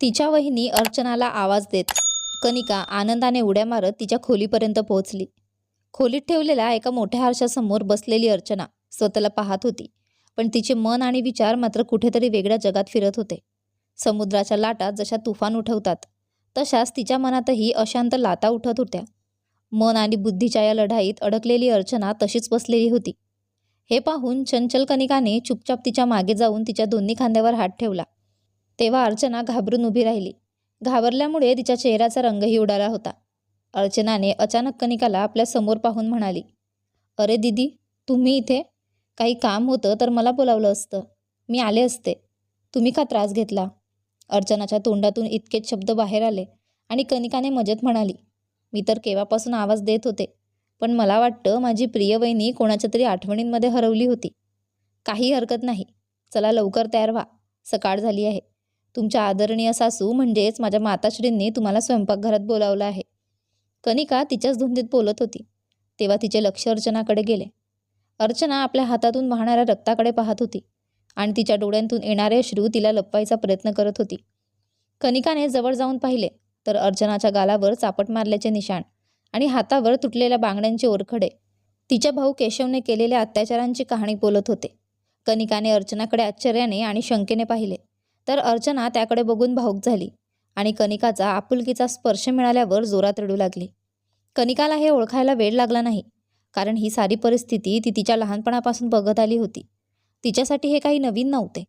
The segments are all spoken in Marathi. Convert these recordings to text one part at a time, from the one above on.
तिच्या वहिनी अर्चनाला आवाज देत कनिका आनंदाने उड्या मारत तिच्या खोलीपर्यंत पोहोचली. खोलीत ठेवलेल्या एका मोठ्या आरशासमोर बसलेली अर्चना स्वतःला पाहत होती पण तिचे मन आणि विचार मात्र कुठेतरी वेगळ्या जगात फिरत होते. समुद्राच्या लाटा जशा तुफान उठवतात तशाच तिच्या मनातही अशांत लाटा उठत होत्या. मन आणि बुद्धीच्या या लढाईत अडकलेली अर्चना तशीच बसलेली होती. हे पाहून चंचल कनिकाने चुपचाप तिच्यामागे जाऊन तिच्या दोन्ही खांद्यावर हात ठेवला. तेव्हा अर्चना घाबरून उभी राहिली. घाबरल्यामुळे तिच्या चेहऱ्याचा रंगही उडाला होता. अर्चनाने अचानक कनिकाला आपल्यासमोर पाहून म्हणाली अरे दिदी तुम्ही इथे? काही काम होतं तर मला बोलावलं असतं. मी आले असते. तुम्ही का त्रास घेतला? अर्चनाच्या तोंडातून इतकेच शब्द बाहेर आले आणि कनिकाने मजेत म्हणाली मी तर केव्हापासून आवाज देत होते पण मला वाटतं माझी प्रिय वहिनी कोणाच्या तरी आठवणींमध्ये हरवली होती. काही हरकत नाही. चला लवकर तयार व्हा. सकाळ झाली आहे. तुमच्या आदरणीय सासू म्हणजेच माझ्या माताश्रींनी तुम्हाला स्वयंपाकघरात बोलावलं आहे. कनिका तिच्याच धुंदीत बोलत होती. तेव्हा तिचे लक्ष अर्चनाकडे गेले. अर्चना आपल्या हातातून वाहणाऱ्या रक्ताकडे पाहत होती आणि तिच्या डोळ्यांतून येणारे अश्रू तिला लपवायचा प्रयत्न करत होती. कनिकाने जवळ जाऊन पाहिले तर अर्चनाच्या गालावर चापट मारल्याचे निशाण आणि हातावर तुटलेल्या बांगड्यांचे ओरखडे. तिच्या भाऊ केशवने केलेल्या अत्याचारांची कहाणी बोलत होते. कनिकाने अर्चनाकडे आश्चर्याने आणि शंकेने पाहिले. तर अर्चना त्याकडे बघून भाऊक झाली आणि कनिकाचा आपुलकीचा स्पर्श मिळाल्यावर जोरात रडू लागली. कनिकाला हे ओळखायला वेळ लागला नाही कारण ही सारी परिस्थिती ती तिच्या लहानपणापासून बघत आली होती. तिच्यासाठी हे काही नवीन नव्हते.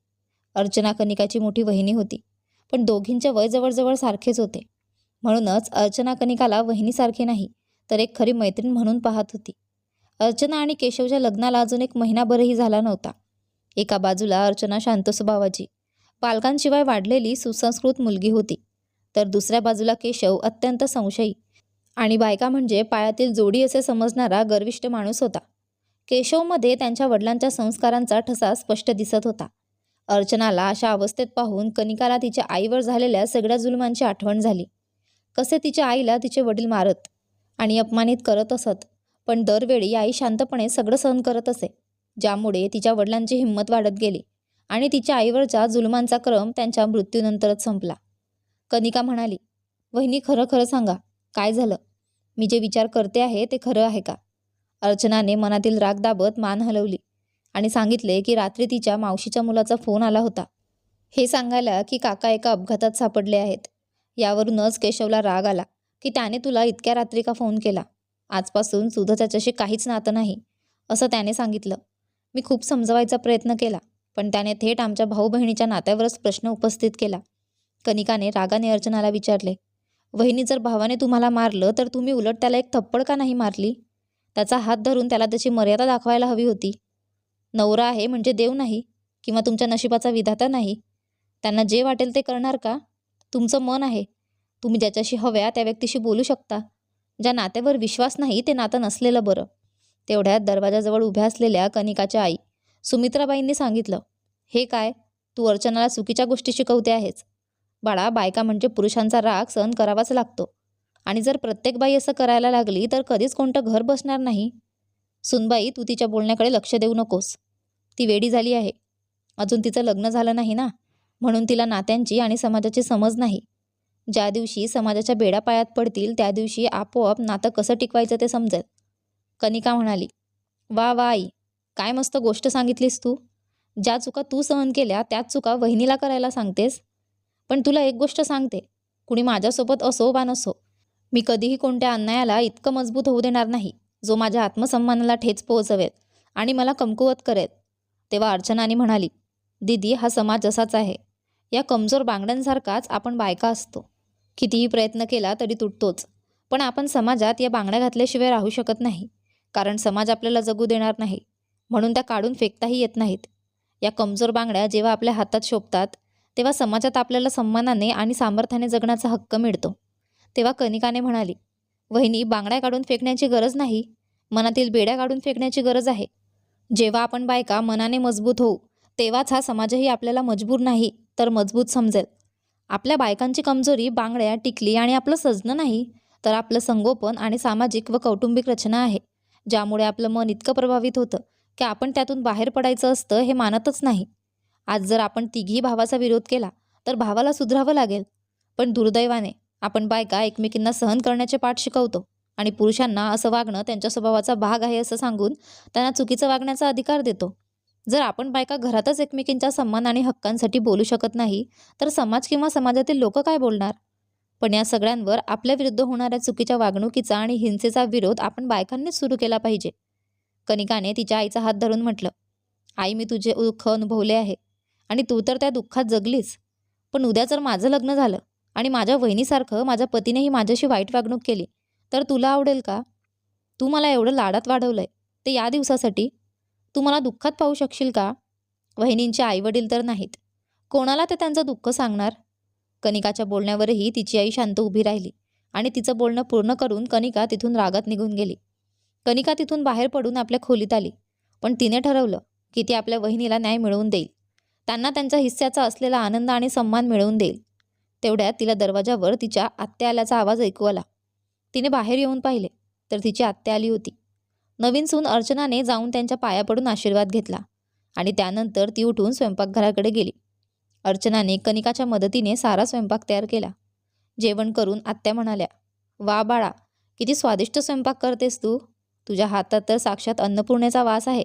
अर्चना कनिकाची मोठी वहिनी होती पण दोघींचे वय जवळजवळ सारखेच होते. म्हणूनच अर्चना कनिकाला वहिनीसारखे नाही तर एक खरी मैत्रीण म्हणून पाहत होती. अर्चना आणि केशवच्या लग्नाला अजून एक महिनाभरही झाला नव्हता. एका बाजूला अर्चना शांत स्वभावाची पालकांशिवाय वाढलेली सुसंस्कृत मुलगी होती. तर दुसऱ्या बाजूला केशव अत्यंत संशयी आणि बायका म्हणजे पायातील जोडी असे समजणारा गर्विष्ठ माणूस होता. केशवमध्ये त्यांच्या वडिलांच्या संस्कारांचा ठसा स्पष्ट दिसत होता. अर्चनाला अशा अवस्थेत पाहून कनिकाला तिच्या आईवर झालेल्या सगळ्या जुलमांची आठवण झाली. कसे तिच्या आईला तिचे वडील मारत आणि अपमानित करत असत पण दरवेळी आई शांतपणे सगळं सहन करत असे ज्यामुळे तिच्या वडिलांची हिंमत वाढत गेली. आणि तिच्या आईवरच्या जुलमांचा क्रम त्यांच्या मृत्यूनंतरच संपला. कनिका म्हणाली वहिनी खरं खरं सांगा काय झालं? मी जे विचार करते आहे ते खरं आहे का? अर्चनाने मनातील राग दाबत मान हलवली आणि सांगितले की रात्री तिच्या मावशीच्या मुलाचा फोन आला होता. हे सांगायला की काका एका अपघातात सापडले आहेत. यावरूनच केशवला राग आला की त्याने तुला इतक्या रात्री का फोन केला? आजपासून सुद्धा त्याच्याशी काहीच नातं नाही असं त्याने सांगितलं. मी खूप समजवायचा प्रयत्न केला. पण त्याने थेट आमच्या भाऊ बहिणीच्या नात्यावरच प्रश्न उपस्थित केला. कनिकाने रागाने अर्चनाला विचारले वहिनी जर भावाने तुम्हाला मारलं तर तुम्ही उलट त्याला एक थप्पड का नाही मारली? त्याचा हात धरून त्याला त्याची मर्यादा दाखवायला हवी होती. नवरा आहे म्हणजे देव नाही किंवा तुमच्या नशिबाचा विधाता नाही. त्यांना जे वाटेल ते करणार का? तुमचं मन आहे. तुम्ही ज्याच्याशी हव्या त्या व्यक्तीशी बोलू शकता. ज्या नात्यावर विश्वास नाही ते नातं नसलेलं बरं. तेवढ्यात दरवाजाजवळ उभ्या असलेल्या कनिकाच्या आई सुमित्राबाईंनी सांगितलं हे काय? तू अर्चनाला चुकीच्या गोष्टी शिकवते आहेस. बाळा बायका म्हणजे पुरुषांचा राग सहन करावाच लागतो. आणि जर प्रत्येक बाई असं करायला लागली तर कधीच कोणतं घर बसणार नाही. सुनबाई तू तिच्या बोलण्याकडे लक्ष देऊ नकोस. ती वेडी झाली आहे. अजून तिचं लग्न झालं नाही ना? म्हणून तिला नात्यांची आणि समाजाची समज नाही. ज्या दिवशी समाजाच्या बेडापायात पडतील त्या दिवशी आपोआप नातं कसं टिकवायचं ते समजेल. कनिका म्हणाली वा वा आई. काय मस्त गोष्ट सांगितलीस तू. ज्या चुका तू सहन केल्या त्याच चुका वहिनीला करायला सांगतेस. पण तुला एक गोष्ट सांगते. कुणी माझ्यासोबत असो वा नसो मी कधीही कोणत्या अन्यायाला इतकं मजबूत होऊ देणार नाही जो माझ्या आत्मसन्मानाला ठेच पोहोचवेल आणि मला कमकुवत करेल. तेव्हा अर्चनाने म्हणाली दीदी हा समाज असाच आहे. या कमजोर बांगड्यांसारखाच आपण बायका असतो. कितीही प्रयत्न केला तरी तुटतोच. पण आपण समाजात या बांगड्या घातल्याशिवाय राहू शकत नाही. कारण समाज आपल्याला जगू देणार नाही. म्हणून त्या काढून फेकताही येत नाहीत. या कमजोर बांगड्या जेव्हा आपल्या हातात शोभतात तेव्हा समाजात आपल्याला सन्मानाने आणि सामर्थ्याने जगण्याचा हक्क मिळतो. तेव्हा कनिकाने म्हणाली वहिनी बांगड्या काढून फेकण्याची गरज नाही. मनातील बेड्या काढून फेकण्याची गरज आहे. जेव्हा आपण बायका मनाने मजबूत होऊ तेव्हाच हा समाजही आपल्याला मजबूर नाही तर मजबूत समजेल. आपल्या बायकांची कमजोरी बांगड्या टिकली आणि आपलं सजणं नाही तर आपलं संगोपन आणि सामाजिक व कौटुंबिक रचना आहे ज्यामुळे आपलं मन इतकं प्रभावित होतं की आपण त्यातून बाहेर पडायचं असतं हे मानतच नाही. आज जर आपण तिघी भावाचा विरोध केला तर भावाला सुधरावं लागेल. पण दुर्दैवाने आपण बायका एकमेकींना सहन करण्याचे पाठ शिकवतो आणि पुरुषांना असं वागणं त्यांच्या स्वभावाचा भाग आहे असं सांगून त्यांना चुकीचं वागण्याचा अधिकार देतो. जर आपण बायका घरातच एकमेकींच्या सन्मान आणि हक्कांसाठी बोलू शकत नाही तर समाज किंवा समाजातील लोक काय बोलणार? पण या सगळ्यांवर आपल्या विरुद्ध होणाऱ्या चुकीच्या वागणुकीचा आणि हिंसेचा विरोध आपण बायकांनीच सुरू केला पाहिजे. कनिकाने तिच्या आईचा हात धरून म्हटलं आई मी तुझे दुःख अनुभवले आहे आणि तू तर त्या दुःखात जगलीस. पण उद्या जर माझं लग्न झालं आणि माझ्या वहिनीसारखं माझ्या पतीनेही माझ्याशी वाईट वागणूक केली तर तुला आवडेल का? तू मला एवढं लाडात वाढवलंय ते या दिवसासाठी? तू मला दुःखात पाहू शकशील का? वहिनींचे आईवडील तर नाहीत. कोणाला ते त्यांचं दुःख सांगणार? कनिकाच्या बोलण्यावरही तिची आई शांत उभी राहिली आणि तिचं बोलणं पूर्ण करून कनिका तिथून रागात निघून गेली. कनिका तिथून बाहेर पडून आपल्या खोलीत आली. पण तिने ठरवलं की ती आपल्या वहिनीला न्याय मिळवून देईल. त्यांना त्यांच्या हिस्स्याचा असलेला आनंद आणि सन्मान मिळवून देईल. तेवढ्यात तिला दरवाजावर तिच्या आत्या आल्याचा आवाज ऐकू आला. तिने बाहेर येऊन पाहिले तर तिची आत्या आली होती. नवीन सून अर्चनाने जाऊन त्यांच्या पाया पडून आशीर्वाद घेतला आणि त्यानंतर ती उठून स्वयंपाकघराकडे गेली. अर्चनाने कनिकाच्या मदतीने सारा स्वयंपाक तयार केला. जेवण करून आत्या म्हणाल्या वा बाळा किती स्वादिष्ट स्वयंपाक करतेस तू. तुझ्या हातात तर साक्षात अन्नपूर्णेचा वास आहे.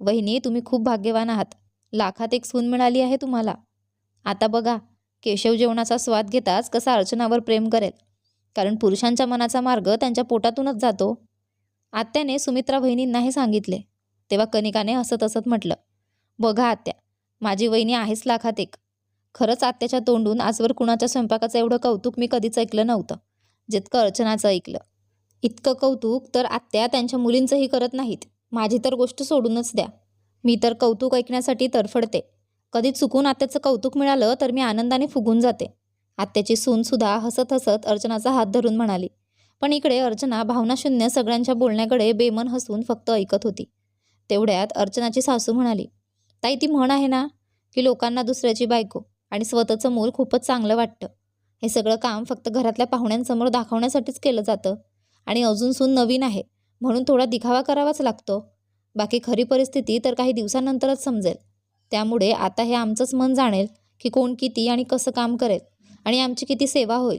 वहिनी तुम्ही खूप भाग्यवान आहात. लाखात एक सून मिळाली आहे तुम्हाला. आता बघा केशव जेवणाचा स्वाद घेताच कसा अर्चनावर प्रेम करेल. कारण पुरुषांच्या मनाचा मार्ग त्यांच्या पोटातूनच जातो. आत्याने सुमित्रा वहिनींना हे सांगितले. तेव्हा कनिकाने हसत हसत म्हटलं बघा आत्या माझी वहिनी आहेच लाखात एक. खरंच आत्याच्या तोंडून आजवर कुणाच्या स्वयंपाकाचं एवढं कौतुक मी कधीच ऐकलं नव्हतं. जितकं अर्चनाचं ऐकलं इतकं कौतुक तर आत्या त्यांच्या मुलींचंही करत नाहीत. माझी तर गोष्ट सोडूनच द्या. मी तर कौतुक ऐकण्यासाठी तरफडते कधी चुकून आत्याचं कौतुक मिळालं तर मी आनंदाने फुगून जाते. आत्याची सूनसुद्धा हसत हसत अर्चनाचा हात धरून म्हणाली. पण इकडे अर्चना भावनाशून्य सगळ्यांच्या बोलण्याकडे बेमन हसून फक्त ऐकत होती. तेवढ्यात अर्चनाची सासू म्हणाली ताई ती म्हण आहे ना की लोकांना दुसऱ्याची बायको आणि स्वतःचं मूल खूपच चांगलं वाटतं. हे सगळं काम फक्त घरातल्या पाहुण्यांसमोर दाखवण्यासाठीच केलं जातं. आणि अजून सून नवीन आहे म्हणून थोडा दिखावा करावाच लागतो. बाकी खरी परिस्थिती तर काही दिवसानंतरच समजेल. त्यामुळे आता हे आमचंच मन जाणेल की कोण किती आणि कसं काम करेल आणि आमची किती सेवा होईल.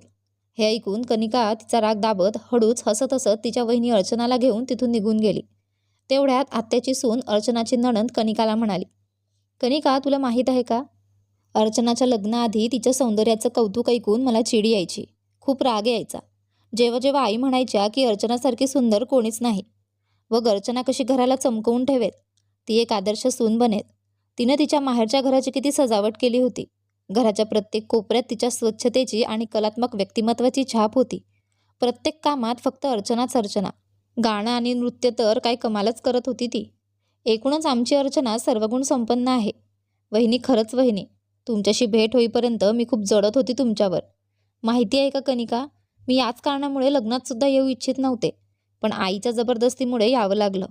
हे ऐकून कनिका तिचा राग दाबत हळूच हसत हसत तिच्या वहिनी अर्चनाला घेऊन तिथून निघून गेली. तेवढ्यात आत्याची सून अर्चनाची नणंद कनिकाला म्हणाली कनिका तुला माहीत आहे का? अर्चनाच्या लग्नाआधी तिच्या सौंदर्याचं कौतुक ऐकून मला चिडी यायची. खूप राग यायचा. जेव्हा जेव्हा आई म्हणायच्या की अर्चनासारखी सुंदर कोणीच नाही. व अर्चना कशी घराला चमकवून ठेवेल? ती एक आदर्श सून बनेल. तिनं तिच्या माहेरच्या घराची किती सजावट केली होती. घराच्या प्रत्येक कोपऱ्यात तिच्या स्वच्छतेची आणि कलात्मक व्यक्तिमत्वाची छाप होती. प्रत्येक कामात फक्त अर्चनाच अर्चना. गाणं आणि नृत्य तर काय कमालच करत होती ती. एकूणच आमची अर्चना सर्वगुण संपन्न आहे. वहिनी खरंच वहिनी तुमच्याशी भेट होईपर्यंत मी खूप जडत होती तुमच्यावर. माहिती आहे का कनिका? मी याच कारणामुळे लग्नात सुद्धा येऊ इच्छित नव्हते पण आईच्या जबरदस्तीमुळे यावं लागलं.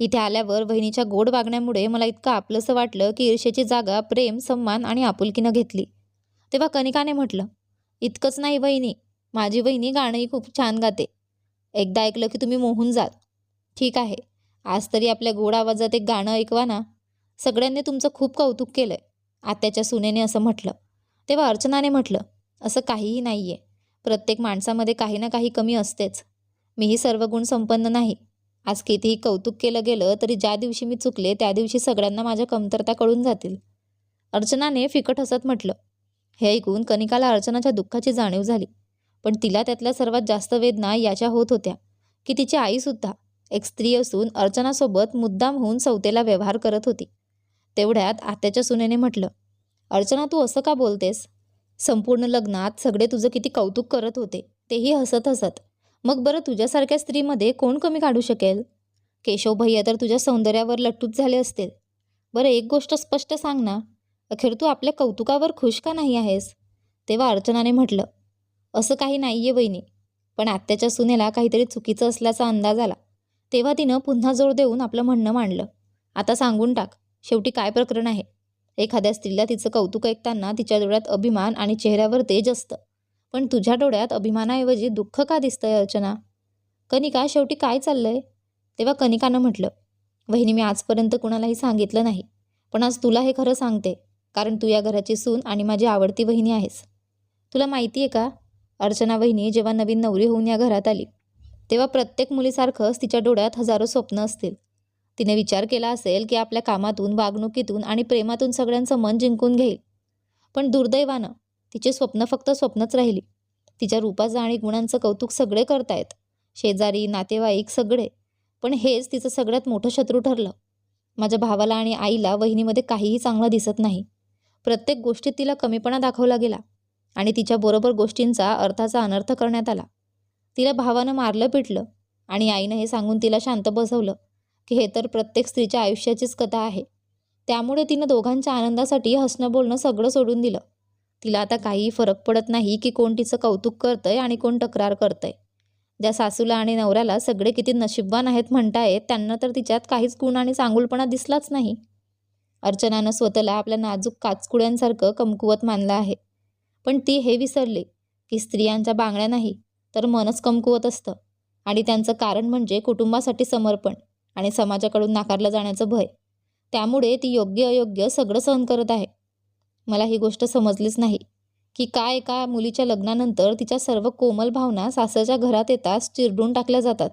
इथे आल्यावर वहिनीच्या गोड वागण्यामुळे मला इतकं आपलंसं वाटलं की ईर्षेची जागा प्रेम सन्मान आणि आपुलकीनं घेतली. तेव्हा कनिकाने म्हटलं इतकंच नाही वहिनी माझी वहिनी गाणंही खूप छान गाते. एकदा ऐकलं की तुम्ही मोहून जाल. ठीक आहे आज तरी आपल्या गोड आवाजात एक गाणं ऐकवा ना. सगळ्यांनी तुमचं खूप कौतुक केलंय आत्याच्या सुनेने असं म्हटलं. तेव्हा अर्चनाने म्हटलं असं काहीही नाही आहे प्रत्येक माणसामध्ये काही ना काही कमी असतेच. मीही सर्व गुण संपन्न नाही. आज कितीही कौतुक केलं गेलं तरी ज्या दिवशी मी चुकले त्या दिवशी सगळ्यांना माझ्या कमतरता कळून जातील. अर्चनाने फिकट हसत म्हटलं हे ऐकून कनिकाला अर्चनाच्या दुःखाची जाणीव झाली. पण तिला त्यातल्या सर्वात जास्त वेदना याच्या होत होत्या. की तिची आईसुद्धा एक स्त्री असून अर्चनासोबत मुद्दाम होऊन सौतेला व्यवहार करत होती. तेवढ्यात आत्याच्या सुनेने म्हटलं अर्चना तू असं का बोलतेस? संपूर्ण लग्नात सगळे तुझं किती कौतुक करत होते तेही हसत हसत. मग बरं तुझ्यासारख्या स्त्रीमध्ये कोण कमी काढू शकेल? केशव भैया तर तुझ्या सौंदर्यावर लट्टूच झाले असतील. बरं एक गोष्ट स्पष्ट सांग ना. अखेर तू आपल्या कौतुकावर खुश का नाही आहेस? तेव्हा अर्चनाने म्हटलं असं काही नाही आहे वहिनी पण आत्याच्या सुनेला काहीतरी चुकीचं असल्याचा अंदाज आला. तेव्हा तिनं पुन्हा जोर देऊन आपलं म्हणणं मांडलं. आता सांगून टाक शेवटी काय प्रकरण आहे? एखाद्या स्त्रीला तिचं कौतुक ऐकताना तिच्या डोळ्यात अभिमान आणि चेहऱ्यावर तेज असतं. पण तुझ्या डोळ्यात अभिमानाऐवजी दुःख का दिसतंय अर्चना? कनिका शेवटी काय चाललंय? तेव्हा कनिकानं म्हटलं वहिनी मी आजपर्यंत कुणालाही सांगितलं नाही पण आज तुला हे खरं सांगते कारण तू या घराची सून आणि माझी आवडती वहिनी आहेस. तुला माहिती आहे का अर्चना वहिनी जेव्हा नवीन नवरी होऊन या घरात आली तेव्हा प्रत्येक मुलीसारखंच तिच्या डोळ्यात हजारो स्वप्न असतील. तिने विचार केला असेल की आपल्या कामातून वागणुकीतून आणि प्रेमातून सगळ्यांचं मन जिंकून घेईल. पण दुर्दैवानं तिचे स्वप्न फक्त स्वप्नच राहिली. तिच्या रूपाचं आणि गुणांचं कौतुक सगळे करतायत. शेजारी नातेवाईक सगळे. पण हेच तिचं सगळ्यात मोठं शत्रू ठरलं. माझ्या भावाला आणि आईला वहिनीमध्ये काहीही चांगलं दिसत नाही. प्रत्येक गोष्टीत तिला कमीपणा दाखवला गेला आणि तिच्या बरोबर गोष्टींचा अर्थाचा अनर्थ करण्यात आला. तिला भावानं मारलं पिटलं आणि आईनं हे सांगून तिला शांत बसवलं. की हे तर प्रत्येक स्त्रीच्या आयुष्याचीच कथा आहे. त्यामुळे तिनं दोघांच्या आनंदासाठी हसणं बोलणं सगळं सोडून दिलं. तिला आता काहीही फरक पडत नाही की कोण तिचं कौतुक करतंय आणि कोण तक्रार करतंय. ज्या सासूला आणि नवऱ्याला सगळे किती नशीबवान आहेत म्हणतायत त्यांना तर तिच्यात काहीच गुण आणि चांगुलपणा दिसलाच नाही. अर्चनानं स्वतःला आपल्या नाजूक काचकुड्यांसारखं कमकुवत मानलं आहे. पण ती हे विसरली की स्त्रियांच्या बांगड्या नाही तर मनच कमकुवत असतं. आणि त्यांचं कारण म्हणजे कुटुंबासाठी समर्पण. आणि समाजाकडून नाकारलं जाण्याचं भय. त्यामुळे ती योग्य अयोग्य सगळं सहन करत आहे. मला ही गोष्ट समजलीच नाही की काय एका मुलीच्या लग्नानंतर तिच्या सर्व कोमल भावना सासरच्या घरात येताच चिरडून टाकल्या जातात.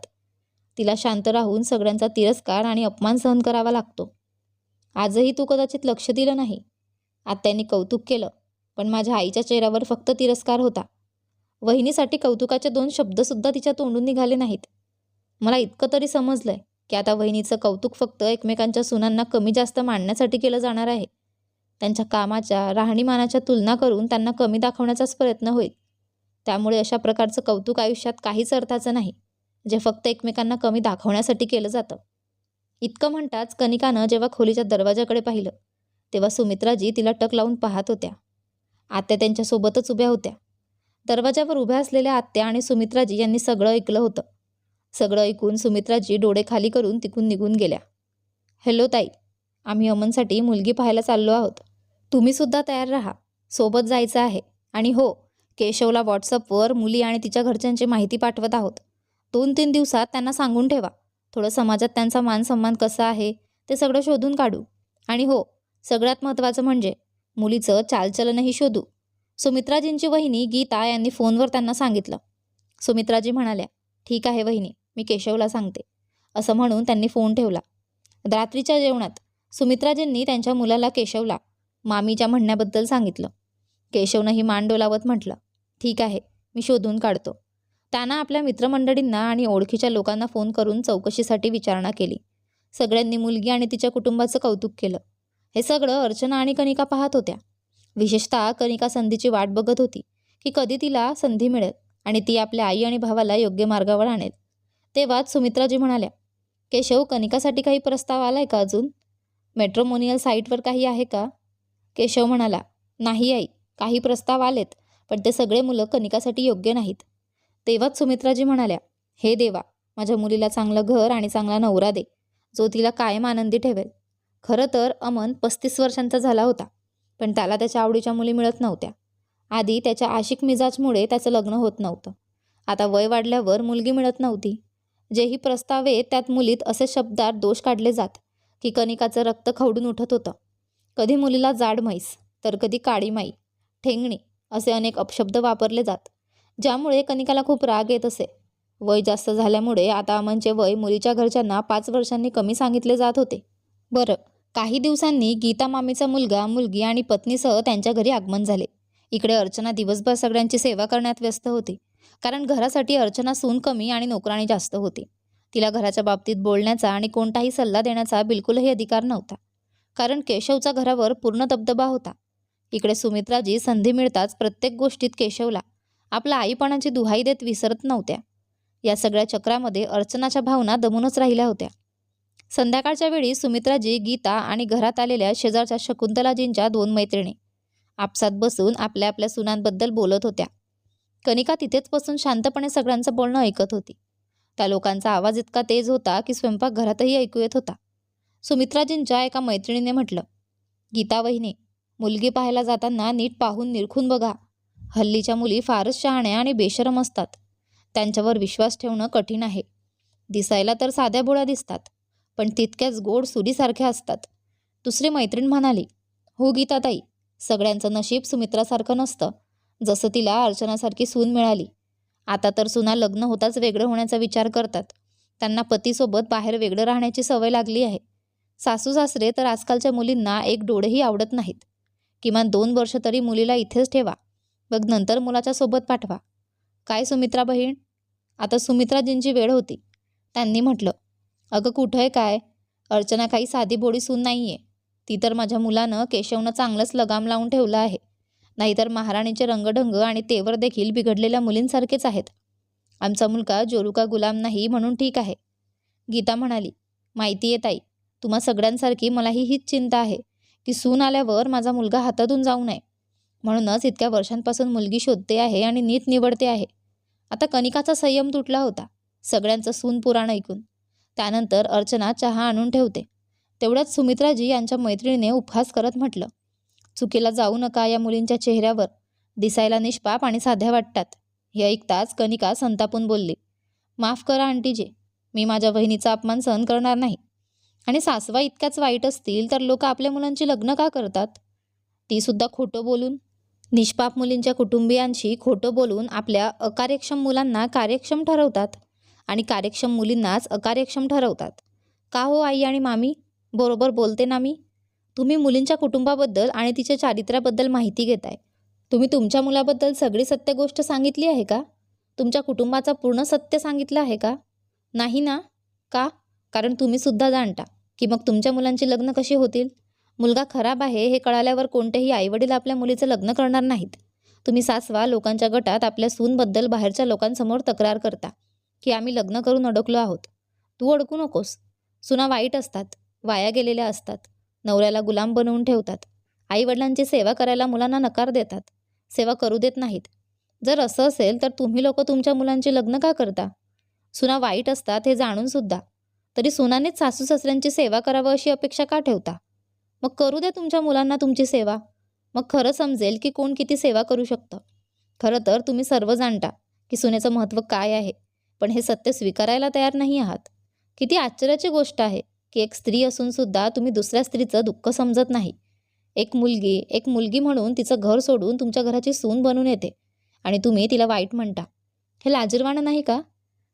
तिला शांत राहून सगळ्यांचा तिरस्कार आणि अपमान सहन करावा लागतो. आजही तू कदाचित लक्ष दिलं नाही. आत्याने कौतुक केलं पण माझ्या आईच्या चेहऱ्यावर फक्त तिरस्कार होता. वहिनीसाठी कौतुकाचे दोन शब्दसुद्धा तिच्या तोंडून निघाले नाहीत. मला इतकं तरी समजलंय की आता वहिनीचं कौतुक फक्त एकमेकांच्या सुनांना कमी जास्त मांडण्यासाठी केलं जाणार आहे. त्यांच्या कामाच्या राहणीमानाच्या तुलना करून त्यांना कमी दाखवण्याचाच प्रयत्न होईल. त्यामुळे अशा प्रकारचं कौतुक आयुष्यात काहीच अर्थाचं नाही जे फक्त एकमेकांना कमी दाखवण्यासाठी केलं जातं. इतकं म्हणताच कनिकानं जेव्हा खोलीच्या दरवाजाकडे पाहिलं तेव्हा सुमित्राजी तिला टक लावून पाहत होत्या. आत्या त्यांच्यासोबतच उभ्या होत्या. दरवाजावर उभ्या असलेल्या आत्या आणि सुमित्राजी यांनी सगळं ऐकलं होतं. सगळं ऐकून सुमित्राजी डोळे खाली करून तिकून निघून गेल्या. हॅलो ताई आम्ही अमनसाठी मुलगी पाहायला चाललो आहोत. तुम्हीसुद्धा तयार राहा. सोबत जायचं आहे. आणि हो केशवला व्हॉट्सअपवर मुली आणि तिच्या घरच्यांची माहिती पाठवत आहोत. दोन तीन दिवसात त्यांना सांगून ठेवा. थोडं समाजात त्यांचा मान सन्मान कसा आहे ते सगळं शोधून काढू. आणि हो सगळ्यात महत्त्वाचं म्हणजे मुलीचं चालचलनही शोधू. सुमित्राजींची वहिनी गीता यांनी फोनवर त्यांना सांगितलं. सुमित्राजी म्हणाल्या ठीक आहे वहिनी मी केशवला सांगते. असं म्हणून त्यांनी फोन ठेवला. रात्रीच्या जेवणात सुमित्राजींनी त्यांच्या मुलाला केशवला मामीच्या म्हणण्याबद्दल सांगितलं. केशवनंही मान डोलावत म्हटलं ठीक आहे मी शोधून काढतो. त्यांना आपल्या मित्रमंडळींना आणि ओळखीच्या लोकांना फोन करून चौकशीसाठी विचारणा केली. सगळ्यांनी मुलगी आणि तिच्या कुटुंबाचं कौतुक केलं. हे सगळं अर्चना आणि कनिका पाहत होत्या. विशेषतः कनिका संधीची वाट बघत होती की कधी तिला संधी मिळेल. आणि ती आपल्या आई आणि भावाला योग्य मार्गावर आणेल. तेव्हाच सुमित्राजी म्हणाल्या केशव कनिकासाठी काही प्रस्ताव आलाय का अजून? मेट्रोमोनियल साईटवर काही आहे का? केशव म्हणाला नाही आई काही प्रस्ताव आलेत पण ते सगळे मुलं कनिकासाठी योग्य नाहीत. तेव्हाच सुमित्राजी म्हणाल्या हे देवा माझ्या मुलीला चांगलं घर आणि चांगला नवरा दे जो तिला कायम आनंदी ठेवेल. खरं तर अमन पस्तीस वर्षांचा झाला होता पण त्याला त्याच्या आवडीच्या मुली मिळत नव्हत्या. आधी त्याच्या आशिक मिजाजमुळे त्याचं लग्न होत नव्हतं. आता वय वाढल्यावर मुलगी मिळत नव्हती. जेही प्रस्तावे त्यात मुलीत असे शब्दात दोष काढले जात की कनिकाचं रक्त खवडून उठत होतं. कधी मुलीला जाड म्हैस तर कधी काळी माई ठेंगणी असे अनेक अपशब्द वापरले जात ज्यामुळे कनिकाला खूप राग येत असे. वय जास्त झाल्यामुळे आता अमनचे वय मुलीच्या घरच्यांना पाच वर्षांनी कमी सांगितले जात होते. बरं काही दिवसांनी गीता मामीचा मुलगा मुलगी आणि पत्नीसह त्यांच्या घरी आगमन झाले. इकडे अर्चना दिवसभर सगळ्यांची सेवा करण्यात व्यस्त होती. कारण घरासाठी अर्चना सून कमी आणि नोकराणी जास्त होती. तिला घराच्या बाबतीत बोलण्याचा आणि कोणताही सल्ला देण्याचा बिलकुलही अधिकार नव्हता. कारण केशवचा घरावर पूर्ण दबदबा होता. इकडे सुमित्राजी संधी मिळताच प्रत्येक गोष्टीत केशवला आपला आईपणाची दुहाई देत विसरत नव्हत्या. या सगळ्या चक्रामध्ये अर्चनाच्या भावना दमूनच राहिल्या होत्या. संध्याकाळच्या वेळी सुमित्राजी गीता आणि घरात आलेल्या शेजारच्या शकुंतलाजींच्या दोन मैत्रिणी आपसात बसून आपल्या आपल्या सुनांबद्दल बोलत होत्या. कनिका तिथेच बसून शांतपणे सगळ्यांचं बोलणं ऐकत होती. त्या लोकांचा आवाज इतका तेज होता की स्वयंपाकघरातही ऐकू येत होता. सुमित्राजींच्या एका मैत्रिणीने म्हटलं गीता वहिनी मुलगी पाहायला जाताना नीट पाहून निरखून बघा. हल्लीच्या मुली फारच शहाण्या आणि बेशरम असतात. त्यांच्यावर विश्वास ठेवणं कठीण आहे. दिसायला तर साध्या बोळ्या दिसतात पण तितक्याच गोड सुरीसारख्या असतात. दुसरी मैत्रीण म्हणाली हो गीताताई सगळ्यांचं नशीब सुमित्रासारखं नसतं. जसं तिला अर्चनासारखी सून मिळाली. आता तर सुना लग्न होताच वेगळं होण्याचा विचार करतात. त्यांना पतीसोबत बाहेर वेगळं राहण्याची सवय लागली आहे. सासू सासरे तर आजकालच्या मुलींना एक डोळेही आवडत नाहीत. किमान दोन वर्ष तरी मुलीला इथेच ठेवा. मग नंतर मुलाच्या सोबत पाठवा. काय सुमित्रा बहीण? आता सुमित्राजींची वेळ होती. त्यांनी म्हटलं अगं कुठं आहे काय? अर्चना काही साधी बोडी सून नाही आहे ती तर माझ्या मुलानं केशवनं चांगलंच लगाम लावून ठेवलं आहे. नाहीतर महाराणीचे रंगढंग आणि तेवर देखील बिघडलेल्या मुलींसारखेच आहेत. आमचा मुलगा जोरुका गुलाम नाही म्हणून ठीक आहे. गीता म्हणाली माहिती आहे ताई तुम्हा सगळ्यांसारखी मलाही हीच चिंता आहे की सून आल्यावर माझा मुलगा हातातून जाऊ नये. म्हणूनच इतक्या वर्षांपासून मुलगी शोधते आहे आणि नीट निवडते आहे. आता कनिकाचा संयम तुटला होता सगळ्यांचं सून पुराण ऐकून. त्यानंतर अर्चना चहा आणून ठेवते. तेवढ्यात सुमित्राजी यांच्या मैत्रिणीने उपहास करत म्हटलं चुकीला जाऊ नका या मुलींच्या चेहऱ्यावर. दिसायला निष्पाप आणि साध्या वाटतात. हे ऐकताच कनिका संतापून बोलली माफ करा आंटीजी मी माझ्या बहिणीचा अपमान सहन करणार नाही. आणि सासवा इतक्याच वाईट असतील तर लोक आपल्या मुलांची लग्न का करतात? ती सुद्धा खोटं बोलून निष्पाप मुलींच्या कुटुंबियांशी खोटं बोलून आपल्या अकार्यक्षम मुलांना कार्यक्षम ठरवतात आणि कार्यक्षम मुलींनाच अकार्यक्षम ठरवतात. का हो आई आणि मामी? बरोबर बोलते ना मी? तुम्ही मुलींच्या कुटुंबाबद्दल आणि तिच्या चारित्र्याबद्दल माहिती घेताय. तुम्ही तुमच्या मुलाबद्दल सगळी सत्य गोष्ट सांगितली आहे का? तुमच्या कुटुंबाचा पूर्ण सत्य सांगितलं आहे का? नाही ना? का? कारण तुम्ही सुद्धा जाणता. की मग तुमच्या मुलांची लग्न कशी होतील? मुलगा खराब आहे हे कळाल्यावर कोणतेही आईवडील आपल्या मुलीचं लग्न करणार नाहीत. तुम्ही सासवा लोकांच्या गटात आपल्या सूनबद्दल बाहेरच्या लोकांसमोर तक्रार करता की आम्ही लग्न करून अडकलो आहोत. तू अडकू नकोस. सुना वाईट असतात. वाया गेलेल्या असतात. नवऱ्याला गुलाम बनवून ठेवतात. आईवडिलांची सेवा करायला मुलांना नकार देतात. सेवा करू देत नाहीत. जर असं असेल तर तुम्ही लोक तुमच्या मुलांची लग्न का करता? सुना वाईट असतात हे जाणूनसुद्धा तरी सुनानेच सासू सासऱ्यांची सेवा करावं अशी अपेक्षा का ठेवता? मग करू द्या तुमच्या मुलांना तुमची सेवा. मग खरं समजेल की कोण किती सेवा करू शकतं. खरं तर तुम्ही सर्व जाणता की सुनेचं महत्त्व काय आहे. पण हे सत्य स्वीकारायला तयार नाही आहात. किती आश्चर्याची गोष्ट आहे. की एक स्त्री असूनसुद्धा तुम्ही दुसऱ्या स्त्रीचं दुःख समजत नाही. एक मुलगी एक मुलगी म्हणून तिचं घर सोडून तुमच्या घराची सून बनून येते आणि तुम्ही तिला वाईट म्हणता. हे लाजीरवाणं नाही का?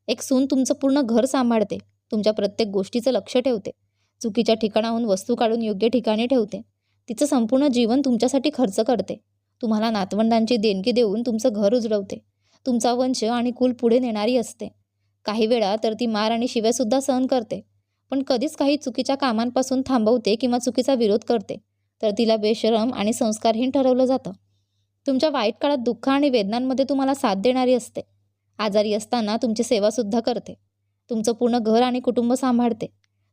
एक सून तुमचं पूर्ण घर सांभाळते तुमच्या प्रत्येक गोष्टीचं लक्ष ठेवते चुकीच्या ठिकाणाहून वस्तू काढून योग्य ठिकाणी ठेवते तिचं संपूर्ण जीवन तुमच्यासाठी खर्च करते तुम्हाला नातवंडांची देणगी देऊन तुमचं घर उजळवते तुमचा वंश आणि कुल पुढे नेणारी असते. काही वेळा तर ती मार आणि शिव्यासुद्धा सहन करते पण कधीच काही चुकीच्या कामांपासून थांबवते किंवा चुकीचा विरोध करते तर तिला बेशरम आणि संस्कारहीन ठरवलं जातं. तुमच्या वाईट काळात दुःख आणि वेदनांमध्ये तुम्हाला साथ देणारी असते. आजारी असताना तुमची सेवासुद्धा करते. तुमचं पूर्ण घर आणि कुटुंब सांभाळते.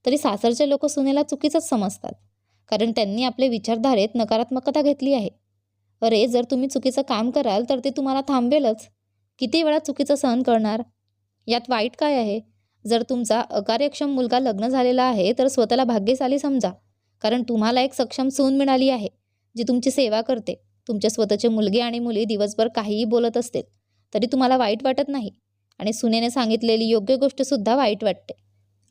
तरी सासरचे लोक सुनेला चुकीचंच समजतात कारण त्यांनी आपले विचारधारेत नकारात्मकता घेतली आहे. अरे जर तुम्ही चुकीचं काम कराल तर ते तुम्हाला थांबवेलच. किती वेळा चुकीचं सहन करणार? यात वाईट काय आहे? जर तुमचा अकार्यक्षम मुलगा लग्न झालेला आहे तर स्वतःला भाग्यशाली समजा. कारण तुम्हाला एक सक्षम सून मिळाली आहे जी तुमची सेवा करते. तुमचे स्वतःचे मुलगे आणि मुली दिवसभर काहीही बोलत असतील तरी तुम्हाला वाईट वाटत नाही. आणि सुनेने सांगितलेली योग्य गोष्टसुद्धा वाईट वाटते.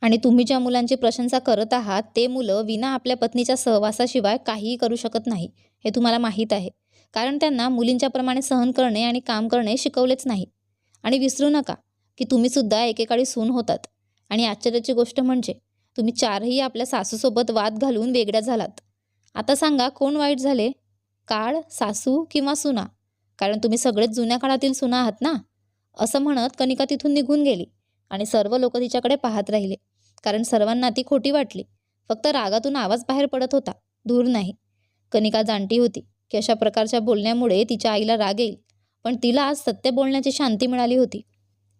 आणि तुम्ही ज्या मुलांची प्रशंसा करत आहात ते मुलं विना आपल्या पत्नीच्या सहवासाशिवाय काहीही करू शकत नाही हे तुम्हाला माहीत आहे. कारण त्यांना मुलींच्याप्रमाणे सहन करणे आणि काम करणे शिकवलेच नाही. आणि विसरू नका की तुम्हीसुद्धा एकेकाळी सून होतात. आणि आश्चर्याची गोष्ट म्हणजे तुम्ही चारही आपल्या सासूसोबत वाद घालून वेगळ्या झालात. आता सांगा कोण वाईट झाले? काळ सासू किंवा सुना? कारण तुम्ही सगळेच जुन्या काळातील सुना आहात ना? असं म्हणत कनिका तिथून निघून गेली आणि सर्व लोक तिच्याकडे पाहत राहिले. कारण सर्वांना ती खोटी वाटली. फक्त रागातून आवाज बाहेर पडत होता. दूर नाही. कनिका जाणती होती की अशा प्रकारच्या बोलण्यामुळे तिच्या आईला राग येईल. पण तिला आज सत्य बोलण्याची शांती मिळाली होती.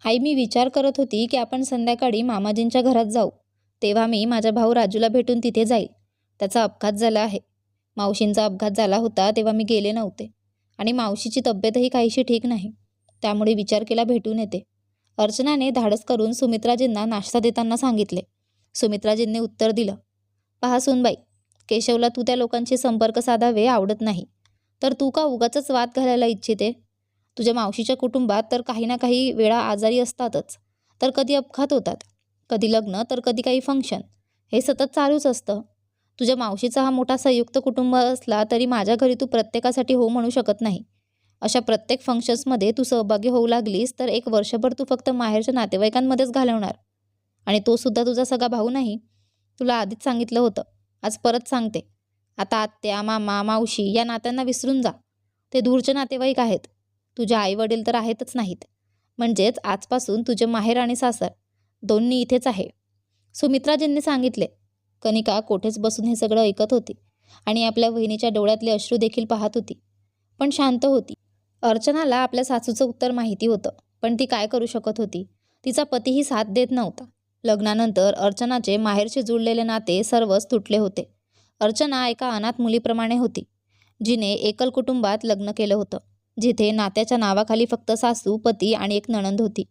आई मी विचार करत होती की आपण संध्याकाळी मामाजींच्या घरात जाऊ. तेव्हा मी माझ्या भाऊ राजूला भेटून तिथे जाईल. त्याचा अपघात झाला आहे. मावशींचा अपघात झाला होता तेव्हा मी गेले नव्हते. आणि मावशीची तब्येतही काहीशी ठीक नाही. त्यामुळे विचार केला भेटून येते. अर्चनाने धाडस करून सुमित्राजींना नाश्ता देताना सांगितले. सुमित्राजींनी उत्तर दिलं. पहा सुनबाई केशवला तू त्या लोकांशी संपर्क साधावे आवडत नाही. तर तू का उगाचच वाद घालायला इच्छिते? तुझ्या मावशीच्या कुटुंबात तर काही ना काही वेळा आजारी असतातच. तर कधी अपघात होतात कधी लग्न तर कधी काही फंक्शन हे सतत चालूच असतं. तुझ्या मावशीचा हा मोठा संयुक्त कुटुंब असला तरी माझ्या घरी तू प्रत्येकासाठी हो म्हणू शकत नाही. अशा प्रत्येक फंक्शन्समध्ये तू सहभागी होऊ लागलीस तर एक वर्षभर तू फक्त माहेरच्या नातेवाईकांमध्येच घालवणार. आणि तो सुद्धा तुझा सगळा भाऊ नाही. तुला आधीच सांगितलं होतं. आज परत सांगते. आता आत्या मामा मावशी या नात्यांना विसरून जा. ते दूरचे नातेवाईक आहेत. तुझे आईवडील तर आहेतच नाहीत. म्हणजेच आजपासून तुझे माहेर आणि सासर दोन्ही इथेच आहे. सुमित्राजींनी सांगितले कनिका कोठेच बसून हे सगळं ऐकत होती आणि आपल्या वहिनीच्या डोळ्यातले अश्रू देखील पाहत होती. पण शांत होती. अर्चनाला आपल्या सासूचं उत्तर माहिती होतं पण ती काय करू शकत होती? तिचा पतीही साथ देत नव्हता. लग्नानंतर अर्चनाचे माहेरचे जुळलेले नाते सर्वच तुटले होते. अर्चना एका अनाथ मुलीप्रमाणे होती जिने एकल कुटुंबात लग्न केलं होतं. जिथे नात्याच्या नावाखाली फक्त सासू पती आणि एक नणंद होती.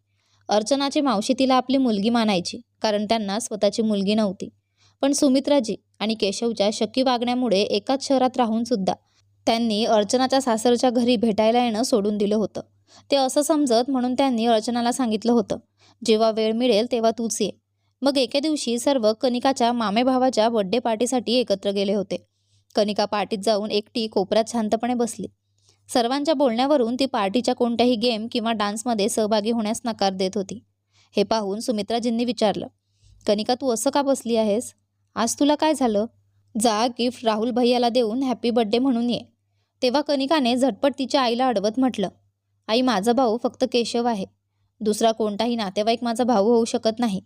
अर्चनाची मावशी तिला आपली मुलगी मानायची कारण त्यांना स्वतःची मुलगी नव्हती. पण सुमित्राजी आणि केशवच्या शक्की वागण्यामुळे एकाच शहरात राहून सुद्धा त्यांनी अर्चनाच्या सासरच्या घरी भेटायला येणं सोडून दिलं होतं. ते असं समजत म्हणून त्यांनी अर्चनाला सांगितलं होतं जेव्हा वेळ मिळेल तेव्हा तूच ये. मग एके दिवशी सर्व कनिकाच्या मामे भावाच्या बड्डे पार्टीसाठी एकत्र गेले होते. कनिका पार्टीत जाऊन एकटी कोपऱ्यात शांतपणे बसली. सर्वांच्या बोलण्यावरून ती पार्टीच्या कोणत्याही गेम किंवा डान्समध्ये सहभागी होण्यास नकार देत होती. हे पाहून सुमित्राजींनी विचारलं कनिका तू असं का बसली आहेस? आज तुला काय झालं? जा गिफ्ट राहुल भैयाला देऊन हॅपी बड्डे म्हणून ये. तेव्हा कनिकाने झटपट तिच्या आईला अडवत म्हटलं आई माझा भाऊ फक्त केशव आहे. दुसरा कोणताही नातेवाईक माझा भाऊ होऊ शकत नाही.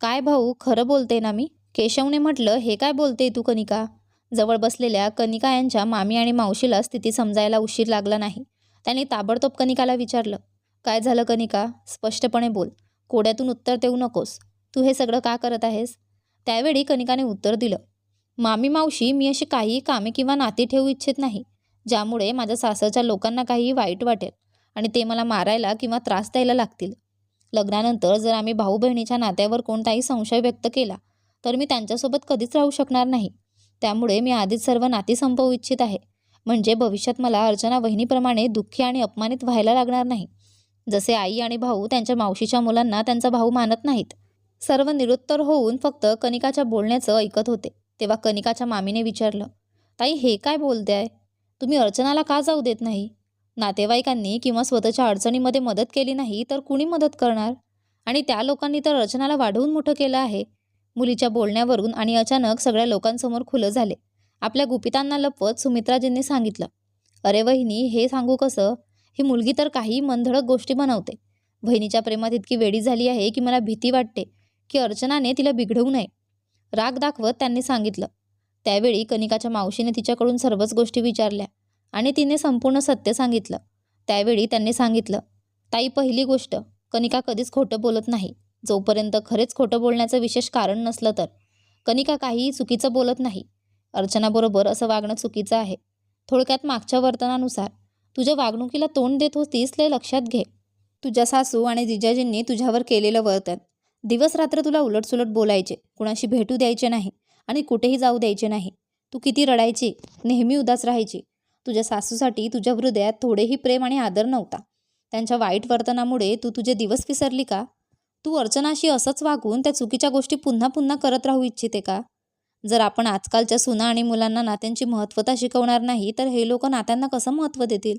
काय भाऊ? खरं बोलते ना मी? केशवने म्हटलं हे काय बोलते तू कनिका? जवळ बसलेल्या कनिका यांच्या मामी आणि मावशीला स्थिती समजायला उशीर लागला नाही. त्यांनी ताबडतोब कनिकाला विचारलं काय झालं कनिका स्पष्टपणे बोल. कोड्यातून उत्तर देऊ नकोस. तू हे सगळं का करत आहेस? त्यावेळी कनिकाने उत्तर दिलं मामी मावशी मी अशी काही कामे किंवा नाती ठेवू इच्छित नाही ज्यामुळे माझ्या सासरच्या लोकांना काही वाईट वाटेल आणि ते मला मारायला किंवा त्रास द्यायला लागतील. लग्नानंतर जर आम्ही भाऊ बहिणीच्या नात्यावर कोणताही संशय व्यक्त केला तर मी त्यांच्यासोबत कधीच राहू शकणार नाही. त्यामुळे मी आधीच सर्व नाती संपवू इच्छित आहे. म्हणजे भविष्यात मला अर्चना वहिनीप्रमाणे दुःखी आणि अपमानित व्हायला लागणार नाही. जसे आई आणि भाऊ त्यांच्या मावशीच्या मुलांना त्यांचा भाऊ मानत नाहीत. सर्व निरुत्तर होऊन फक्त कनिकाच्या बोलण्याचं ऐकत होते. तेव्हा कनिकाच्या मामीने विचारलं ताई हे काय बोलते आहे तुम्ही अर्चनाला का जाऊ देत नाही? नातेवाईकांनी किंवा स्वतःच्या अडचणीमध्ये मदत केली नाही तर कुणी मदत करणार? आणि त्या लोकांनी तर अर्चनाला वाढवून मोठं केलं आहे. मुलीच्या बोलण्यावरून आणि अचानक सगळ्या लोकांसमोर खुलं झाले. आपल्या गुपितांना लपवत सुमित्राजींनी सांगितलं अरे वहिनी हे सांगू कसं? ही मुलगी तर काही मनधडक गोष्टी बनवते. बहिणीच्या प्रेमात इतकी वेडी झाली आहे की मला भीती वाटते की अर्चनाने तिला बिघडवू नये. राग दाखवत त्यांनी सांगितलं. त्यावेळी कनिकाच्या मावशीने तिच्याकडून सर्वच गोष्टी विचारल्या आणि तिने संपूर्ण सत्य सांगितलं. त्यावेळी त्यांनी सांगितलं ताई पहिली गोष्ट कनिका कधीच खोटं बोलत नाही. जोपर्यंत खरेच खोटं बोलण्याचं विशेष कारण नसलं तर. कनिका काहीही चुकीचं बोलत नाही. अर्चनाबरोबर असं वागणं चुकीचं आहे. थोडक्यात मागच्या वर्तनानुसार तुझ्या वागणुकीला तोंड देत होतीस लय लक्षात घे. तुझ्या सासू आणि जिजाजींनी तुझ्यावर केलेलं वर्तन. दिवस रात्र तुला उलटसुलट बोलायचे. कुणाशी भेटू द्यायचे नाही आणि कुठेही जाऊ द्यायचे नाही. तू किती रडायची नेहमी उदास राहायची. तुझ्या सासूसाठी तुझ्या हृदयात थोडेही प्रेम आणि आदर नव्हता. त्यांच्या वाईट वर्तनामुळे तू तुझे दिवस विसरली का? तू अर्चनाशी असंच वागून त्या चुकीच्या गोष्टी पुन्हा पुन्हा करत राहू इच्छिते का? जर आपण आजकालच्या सुना आणि मुलांना नात्यांची महत्त्वता शिकवणार नाही तर हे लोक नात्यांना कसं महत्त्व देतील?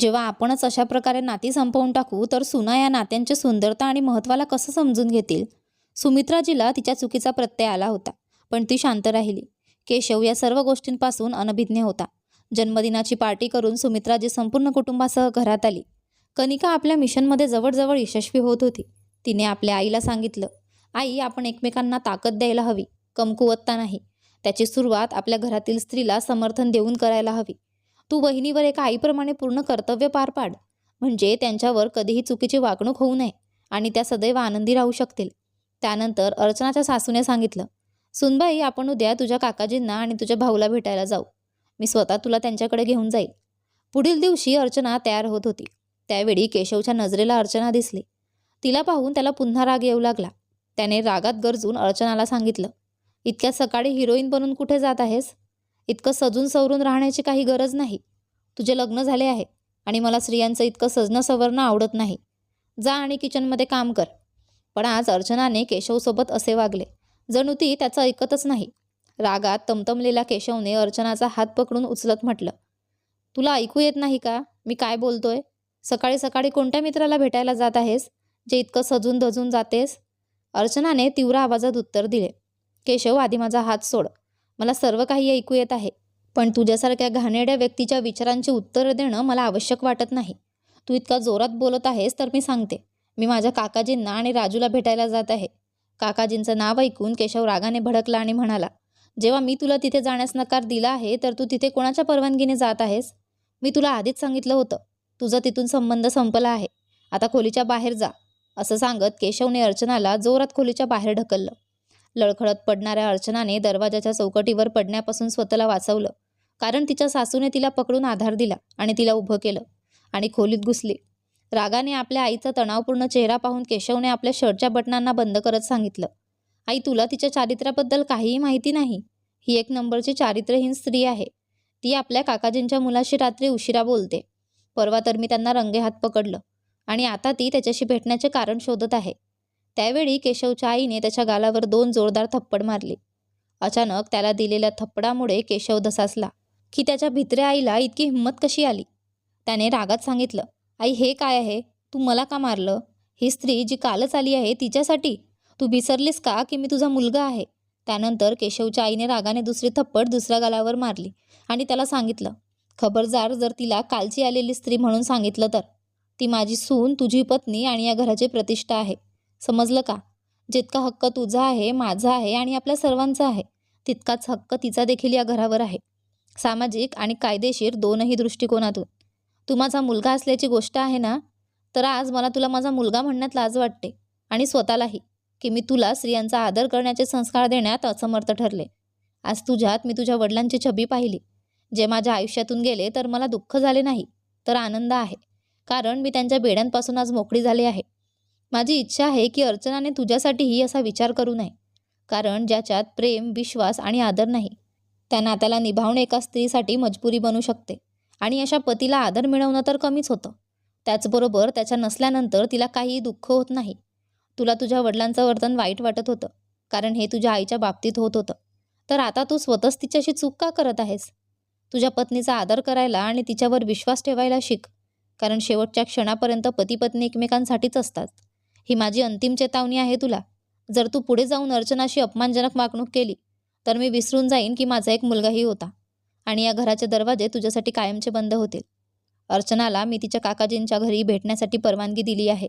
जेव्हा आपणच अशा प्रकारे नाती संपवून टाकू तर सुना या नात्यांची सुंदरता आणि महत्त्वाला कसं समजून घेतील? सुमित्राजीला तिच्या चुकीचा प्रत्यय आला होता पण ती शांत राहिली. केशव या सर्व गोष्टींपासून अनभिज्ञ होता. जन्मदिनाची पार्टी करून सुमित्राजी संपूर्ण कुटुंबासह घरात आली. कनिका आपल्या मिशनमध्ये जवळजवळ यशस्वी होत होती. तिने आपल्या आईला सांगितलं आई आपण एकमेकांना ताकद द्यायला हवी कमकुवतता नाही. त्याची सुरुवात आपल्या घरातील स्त्रीला समर्थन देऊन करायला हवी. तू बहिणीवर एका आईप्रमाणे पूर्ण कर्तव्य पार पाड. म्हणजे त्यांच्यावर कधीही चुकीची वागणूक होऊ नये आणि त्या सदैव आनंदी राहू शकतील. त्यानंतर अर्चनाच्या सासूने सांगितलं सुनबाई आपण उद्या तुझ्या काकाजींना आणि तुझ्या भाऊला भेटायला जाऊ. मी स्वतः तुला त्यांच्याकडे घेऊन जाईल. पुढील दिवशी अर्चना तयार होत होती. त्यावेळी केशवच्या नजरेला अर्चना दिसली. तिला पाहून त्याला पुन्हा राग येऊ लागला. त्याने रागात गरजून अर्चनाला सांगितलं इतक्या सकाळी हिरोईन बनून कुठे जात आहेस? इतकं सजून सवरून राहण्याची काही गरज नाही. तुझे लग्न झाले आहे आणि मला स्त्रियांचं इतकं सजणं सवरणं आवडत नाही. जा आणि किचनमध्ये काम कर. पण आज अर्चनाने केशवसोबत असे वागले जणू ती त्याचं ऐकतच नाही. रागात तमतमलेल्या केशवने अर्चनाचा हात पकडून उचलत म्हटलं तुला ऐकू येत नाही का? मी काय बोलतोय? सकाळी सकाळी कोणत्या मित्राला भेटायला जात आहेस? जे इतकं सजून धजून जातेस? अर्चनाने तीव्र आवाजात उत्तर दिले केशव आधी माझा हात सोड. मला सर्व काही ऐकू येत आहे. पण तुझ्यासारख्या घाणेरड्या व्यक्तीच्या विचारांची उत्तरं देणं मला आवश्यक वाटत नाही. तू इतका जोरात बोलत आहेस तर मी सांगते. मी माझ्या काकाजींना आणि राजूला भेटायला जात आहे. काकाजींचं नाव ऐकून केशव रागाने भडकला आणि म्हणाला जेव्हा मी तुला तिथे जाण्यास नकार दिला आहे तर तू तिथे कोणाच्या परवानगीने जात आहेस? मी तुला आधीच सांगितलं होतं. तुझा तिथून संबंध संपला आहे. आता खोलीच्या बाहेर जा. असं सांगत केशवने अर्चनाला जोरात खोलीच्या बाहेर ढकललं. लळखळत पडणाऱ्या अर्चनाने दरवाजाच्या चौकटीवर पडण्यापासून स्वतःला वाचवलं. कारण तिच्या सासूने तिला पकडून आधार दिला आणि तिला उभं केलं आणि खोलीत घुसली. रागाने आपल्या आईचा तणावपूर्ण चेहरा पाहून केशवने आपल्या शर्टच्या बटनांना बंद करत सांगितलं आई तुला तिच्या चारित्र्याबद्दल काहीही माहिती नाही. ही एक नंबरची चारित्र्यहीन स्त्री आहे. ती आपल्या काकाजींच्या मुलाशी रात्री उशिरा बोलते. परवा तर मी त्यांना रंगेहात पकडलं. आणि आता ती त्याच्याशी भेटण्याचे कारण शोधत आहे. त्यावेळी केशवच्या आईने त्याच्या गालावर दोन जोरदार थप्पड मारली. अचानक त्याला दिलेल्या थप्पडामुळे केशव धसासला की त्याच्या भित्र्या आईला इतकी हिंमत कशी आली? त्याने रागात सांगितलं आई हे काय आहे? तू मला का मारलं? ही स्त्री जी कालच आली आहे तिच्यासाठी? तू विसरलीस का की मी तुझा मुलगा आहे? त्यानंतर केशवच्या आईने रागाने दुसरी थप्पड दुसऱ्या गालावर मारली आणि त्याला सांगितलं खबरदार जर तिला कालची आलेली स्त्री म्हणून सांगितलं तर. ती माझी सून तुझी पत्नी आणि या घराची प्रतिष्ठा आहे. समजलं का? जितका हक्क तुझा आहे माझा आहे आणि आपल्या सर्वांचा आहे तितकाच हक्क तिचा देखील या घरावर आहे. सामाजिक आणि कायदेशीर दोनही दृष्टिकोनातून. तू माझा मुलगा असल्याची गोष्ट आहे ना? तर आज मला तुला माझा मुलगा म्हणण्यात लाज वाटते आणि स्वतःलाही की मी तुला स्त्रियांचा आदर करण्याचे संस्कार देण्यात असमर्थ ठरले. आज तुझ्यात मी तुझ्या वडिलांची छबी पाहिली. जे माझ्या आयुष्यातून गेले तर मला दुःख झाले नाही तर आनंद आहे. कारण मी त्यांच्या बेड्यांपासून आज मोकळी झाली आहे. माझी इच्छा आहे की अर्चनाने तुझ्यासाठीही असा विचार करू नये. कारण ज्याच्यात प्रेम विश्वास आणि आदर नाही त्या नात्याला निभावणे एका स्त्रीसाठी मजबुरी बनू शकते आणि अशा पतीला आदर मिळवणं तर कमीच होतं. त्याचबरोबर त्याच्या नसल्यानंतर तिला काहीही दुःख होत नाही. तुला तुझ्या वडिलांचं वर्तन वाईट वाटत होतं कारण हे तुझ्या आईच्या बाबतीत होत होतं. तर आता तू स्वतःच तिच्याशी चूक का करत आहेस? तुझ्या पत्नीचा आदर करायला आणि तिच्यावर विश्वास ठेवायला शिक. कारण शेवटच्या क्षणापर्यंत पती पत्नी एकमेकांसाठीच असतात. ही माझी अंतिम चेतावणी आहे तुला. जर तू पुढे जाऊन अर्चनाशी अपमानजनक वागणूक केली तर मी विसरून जाईन की माझा एक मुलगाही होता आणि या घराचे दरवाजे तुझ्यासाठी कायमचे बंद होतील. अर्चनाला मी तिच्या काकाजींच्या घरी भेटण्यासाठी परवानगी दिली आहे.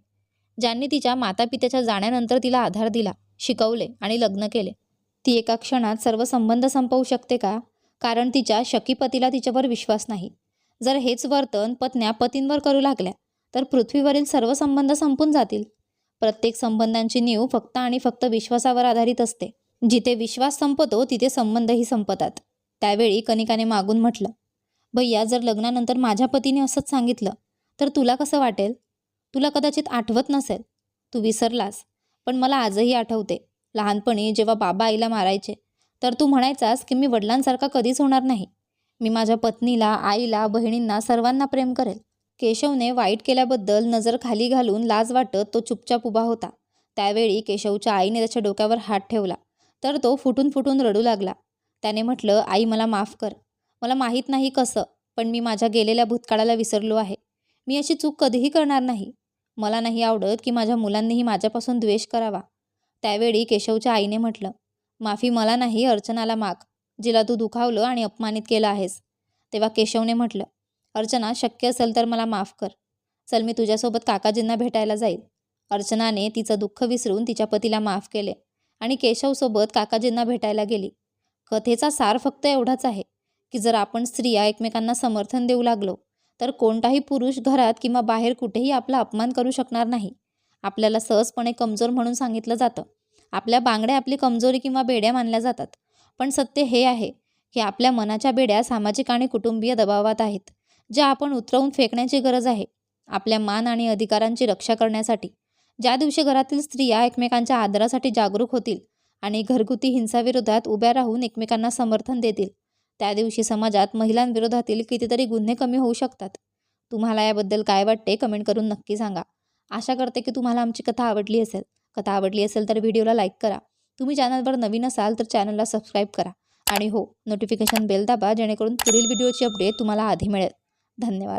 ज्यांनी तिच्या मातापित्याच्या जाण्यानंतर तिला आधार दिला शिकवले आणि लग्न केले. ती एका क्षणात सर्व संबंध संपवू शकते का? कारण तिच्या शकीपतीला तिच्यावर विश्वास नाही. जर हेच वर्तन पत्न्या पतींवर करू लागल्या तर पृथ्वीवरील सर्व संबंध संपून जातील. प्रत्येक संबंधांची नीव फक्त आणि फक्त विश्वासावर आधारित असते. जिथे विश्वास संपतो तिथे संबंधही संपतात. त्यावेळी कनिकाने मागून म्हटलं भैया जर लग्नानंतर माझ्या पतीने असंच सांगितलं तर तुला कसं वाटेल? तुला कदाचित आठवत नसेल. तू विसरलास पण मला आजही आठवते. लहानपणी जेव्हा बाबा आईला मारायचे तर तू म्हणायचास की मी वडिलांसारखा कधीच होणार नाही. मी माझ्या पत्नीला आईला बहिणींना सर्वांना प्रेम करेल. केशवने वाईट केल्याबद्दल नजर खाली घालून लाज वाटत तो चुपचाप उभा होता. त्यावेळी केशवच्या आईने त्याच्या डोक्यावर हात ठेवला. तर तो फुटून फुटून रडू लागला. त्याने म्हटलं आई मला माफ कर. मला माहीत नाही कसं पण मी माझ्या गेलेल्या भूतकाळाला विसरलो आहे. मी अशी चूक कधीही करणार नाही. मला नाही आवडत की माझ्या मुलांनीही माझ्यापासून द्वेष करावा. त्यावेळी केशवच्या आईने म्हटलं माफी मला नाही अर्चनाला माग. जिला तू दुखावलं आणि अपमानित केलं आहेस. तेव्हा केशवने म्हटलं अर्चना शक्य असेल तर मला माफ कर. चल मी तुझ्यासोबत काकाजींना भेटायला जाईल. अर्चनाने तिचं दुःख विसरून तिच्या पतीला माफ केले आणि केशवसोबत काकाजींना भेटायला गेली. कथेचा सार फक्त एवढाच आहे की जर आपण स्त्रिया एकमेकांना समर्थन देऊ लागलो तर कोणताही पुरुष घरात किंवा बाहेर कुठेही आपला अपमान करू शकणार नाही. आपल्याला सहजपणे कमजोर म्हणून सांगितलं जातं. आपल्या बांगड्या आपली कमजोरी किंवा बेड्या मानल्या जातात. पण सत्य हे आहे की आपल्या मनाच्या बेड्या सामाजिक आणि कुटुंबीय दबावात आहेत ज्या आपण उतरवून फेकण्याची गरज आहे. आपल्या मान आणि अधिकारांची रक्षा करण्यासाठी ज्या दिवशी घरातील स्त्रिया एकमेकांच्या आदरासाठी जागरूक होतील आणि घरगुती हिंसाविरोधात उभ्या राहून एकमेकांना समर्थन देतील त्या दिवशी समाजात महिलांविरोधातील कितीतरी गुन्हे कमी होऊ शकतात. तुम्हाला याबद्दल काय वाटते कमेंट करून नक्की सांगा. आशा करते की तुम्हाला आमची कथा आवडली असेल. कथा आवडली असेल तर व्हिडिओला लाईक करा. तुम्ही चॅनलवर नवीन असाल तर चॅनलला सबस्क्राईब करा. आणि हो नोटिफिकेशन बेल दाबा जेणेकरून पुढील व्हिडिओची अपडेट तुम्हाला आधी मिळेल. धन्यवाद.